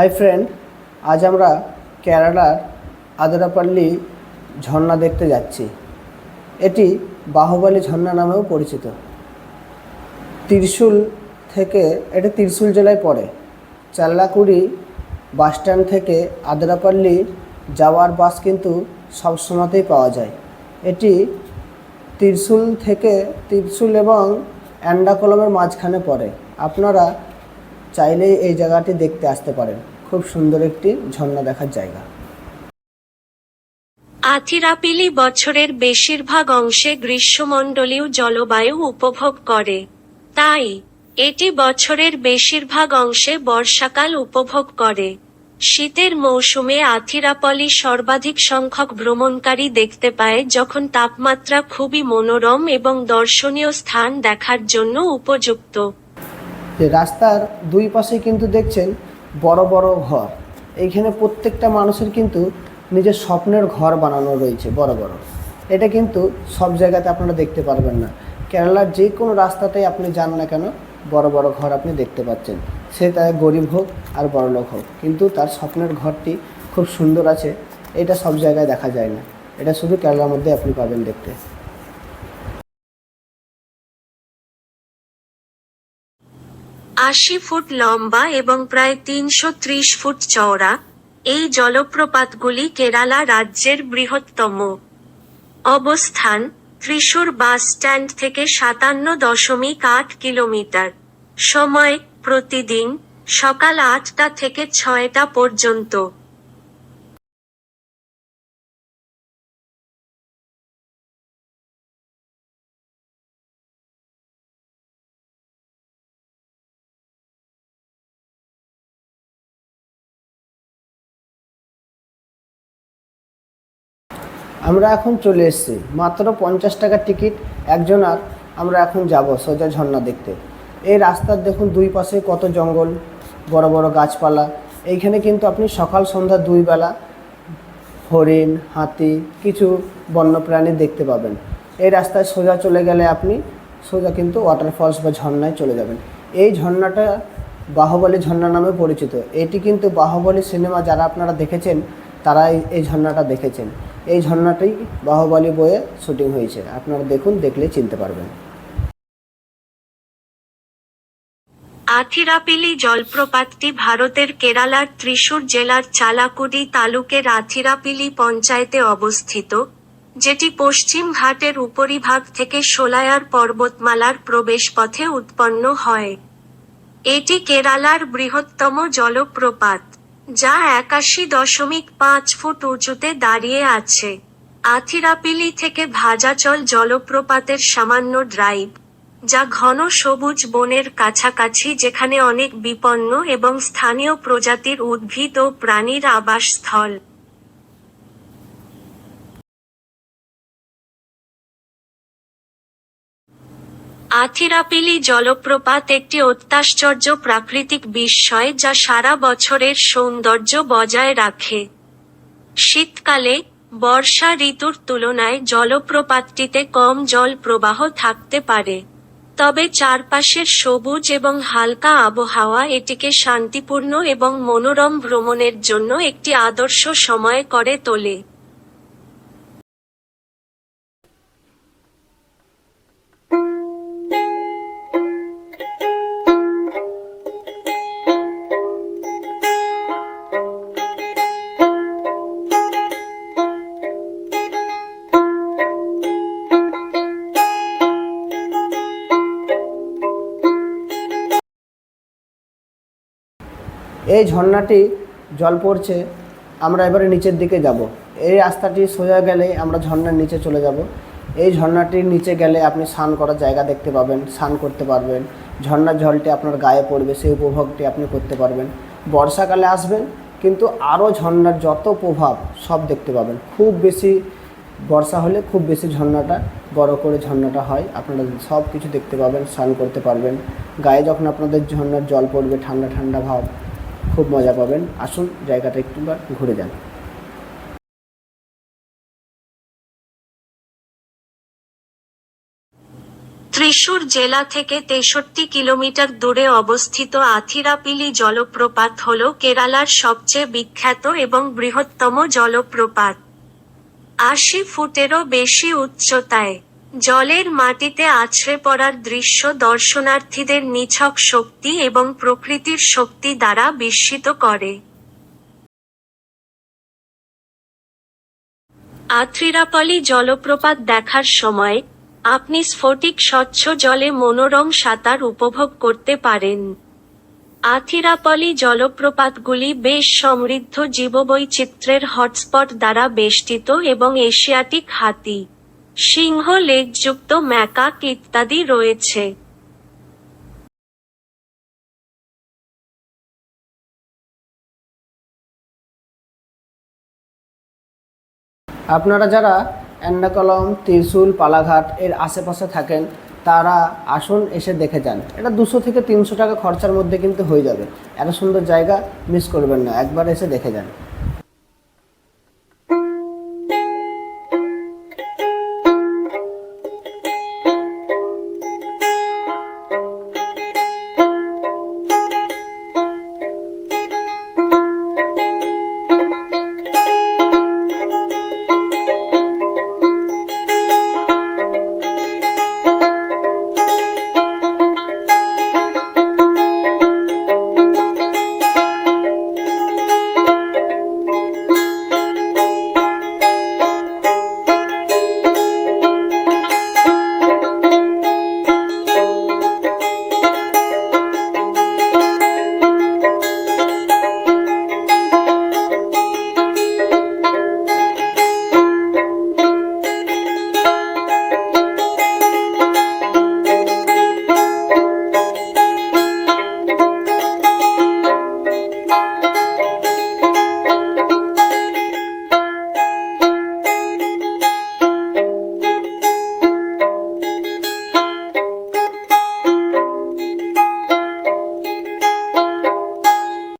Hi friend, আজ আমরা কেরালার আদরাপাল্লি ঝর্ণা দেখতে যাচ্ছি। এটি বাহুবলী ঝর্ণা নামেও পরিচিত। ত্রিশূল থেকে, এটি ত্রিশূল জেলায় পড়ে। চাল্লাকুড়ি বাসস্ট্যান্ড থেকে আদরাপাল্লি যাওয়ার বাস কিন্তু সব সময়তেই পাওয়া যায়। এটি ত্রিশূল থেকে ত্রিশূল এবং অ্যান্ডাকলমের মাঝখানে পড়ে। আপনারা চাইলেই এই জায়গাটি দেখতে আসতে পারেন। খুব সুন্দর একটি ঝর্ণা দেখার জায়গা। আথিরাপিলি বছরের বেশিরভাগ অংশে গ্রীষ্মমণ্ডলীয় জলবায়ু উপভোগ করে। তাই, এটি বছরের বেশিরভাগ অংশে বর্ষাকাল উপভোগ করে। শীতের মৌসুমে আথিরাপলি সর্বাধিক সংখ্যক ভ্রমণকারী দেখতে পায় যখন তাপমাত্রা খুবই মনোরম এবং দর্শনীয় স্থান দেখার জন্য উপযুক্ত। রাস্তার দুই পাশে কিন্তু দেখছেন বড় বড় ঘর। এইখানে প্রত্যেকটা মানুষের কিন্তু নিজের স্বপ্নের ঘর বানানো রয়েছে বড় বড়। এটা কিন্তু সব জায়গাতে আপনারা দেখতে পারবেন না। কেরালার যে কোনো রাস্তাতেই আপনি যান না কেন, বড় বড় ঘর আপনি দেখতে পাচ্ছেন। সে তার গরিব হোক আর বড়লোক হোক, কিন্তু তার স্বপ্নের ঘরটি খুব সুন্দর আছে, এটা সব জায়গায় দেখা যায় না। এটা শুধু কেরালার মধ্যে আপনি পাবেন দেখতে। আশি ফুট লম্বা এবং প্রায় তিনশো ত্রিশ ফুট চওড়া, এই জলপ্রপাতগুলি কেরালা রাজ্যের বৃহত্তম। অবস্থান ত্রিশূর বাস স্ট্যান্ড থেকে সাতান্ন দশমিক আট কিলোমিটার। সময় প্রতিদিন সকাল আটটা থেকে ছয়টা পর্যন্ত। আমরা এখন চলে এসেছি। মাত্র পঞ্চাশ টাকার টিকিট একজনার আমরা এখন যাব সোজা ঝর্ণা দেখতে। এই রাস্তার দেখুন দুই পাশে কত জঙ্গল, বড় বড় গাছপালা। এইখানে কিন্তু আপনি সকাল সন্ধ্যা দুই বেলা হরিণ, হাতি, কিছু বন্যপ্রাণী দেখতে পাবেন। এই রাস্তায় সোজা চলে গেলে আপনি সোজা কিন্তু ওয়াটারফলস বা ঝর্ণায় চলে যাবেন। এই ঝর্ণাটা বাহুবলী ঝর্ণা নামে পরিচিত। এটি কিন্তু বাহুবলী সিনেমা যারা আপনারা দেখেছেন তারা এই- এই ঝর্ণাটা দেখেছেন। এই ঝর্ণাটি বাহুবলী বইয়ে শুটিং হয়েছে। আপনারা দেখুন, দেখলে চিনতে পারবেন। আথিরাপিলি জলপ্রপাতটি ভারতের কেরালার ত্রিশূর জেলার চালাকুডি তালুকের আথিরাপিলি পঞ্চায়েতে অবস্থিত, যেটি পশ্চিম ঘাটের উপরিভাগ থেকে সোলায়ার পর্বতমালার প্রবেশপথে উৎপন্ন হয়। এটি কেরালার বৃহত্তম জলপ্রপাত। যা একাশি দশমিক পাঁচ ফুট উঁচুতে দাঁড়িয়ে আছে। আথিরাপিলি থেকে ভাজাচল জলপ্রপাতের সামান্য ড্রাইভ যা ঘন সবুজ বনের কাছাকাছি যেখানে অনেক বিপন্ন এবং স্থানীয় প্রজাতির উদ্ভিদ ও প্রাণীর আবাসস্থল। আথিরাপিলি জলপ্রপাত একটি অত্যাশ্চর্য প্রাকৃতিক বিস্ময় যা সারা বছরের সৌন্দর্য বজায় রাখে। শীতকালে বর্ষা ঋতুর তুলনায় জলপ্রপাতটিতে কম জল প্রবাহ থাকতে পারে। তবে চারপাশের সবুজ এবং হালকা আবহাওয়া এটিকে শান্তিপূর্ণ এবং মনোরম ভ্রমণের জন্য একটি আদর্শ সময় করে তোলে। এই ঝর্ণাটি জল পড়ছে, আমরা এবারে নিচের দিকে যাব। এই রাস্তাটি সোজা গেলে আমরা ঝর্ণার নিচে চলে যাব। এই ঝর্ণাটির নিচে গেলে আপনি স্নান করার জায়গা দেখতে পাবেন, স্নান করতে পারবেন। ঝর্ণার জলটি আপনার গায়ে পড়বে, সেই উপভোগটি আপনি করতে পারবেন। বর্ষাকালে আসবেন, কিন্তু আরও ঝর্ণার যত প্রভাব সব দেখতে পাবেন। খুব বেশি বর্ষা হলে খুব বেশি ঝর্ণাটা, বড় করে ঝর্ণাটা হয়। আপনারা সব কিছু দেখতে পাবেন, স্নান করতে পারবেন। গায়ে যখন আপনাদের ঝর্ণার জল পড়বে, ঠান্ডা ঠান্ডা ভাব খুব মজা পাবেন। আসুন, জায়গাটা একটুবার ঘুরে যান। ত্রিশ ত্রিশূর জেলা থেকে তেষট্টি কিলোমিটার দূরে অবস্থিত আথিরাপিলি জলপ্রপাত হল কেরালার সবচেয়ে বিখ্যাত এবং বৃহত্তম জলপ্রপাত। আশি ফুটেরও বেশি উচ্চতায়। জলের মাটিতে আছড়ে পড়ার দৃশ্য দর্শনার্থীদের নিছক শক্তি এবং প্রকৃতির শক্তি দ্বারা বিস্মিত করে। আথ্রিরাপলি জলপ্রপাত দেখার সময়, আপনি স্ফটিক স্বচ্ছ জলে মনোরম সাঁতার উপভোগ করতে পারেন। আথিরাপলি জলপ্রপাতগুলি বেশ সমৃদ্ধ জীববৈচিত্র্যের হটস্পট দ্বারা বেষ্টিত এবং এশিয়াটিক হাতি। সিংহ লেজযুক্ত ম্যাকাক ইত্যাদি রয়েছে। আপনারা যারা এন্ডাকলম, ত্রিশূল, পালাঘাট এর আশেপাশে থাকেন, তারা আসুন এসে দেখে যান। এটা দুশো থেকে তিনশো টাকা খরচার মধ্যে কিন্তু হয়ে যাবে। এত সুন্দর জায়গা মিস করবেন না। একবার এসে দেখে যান।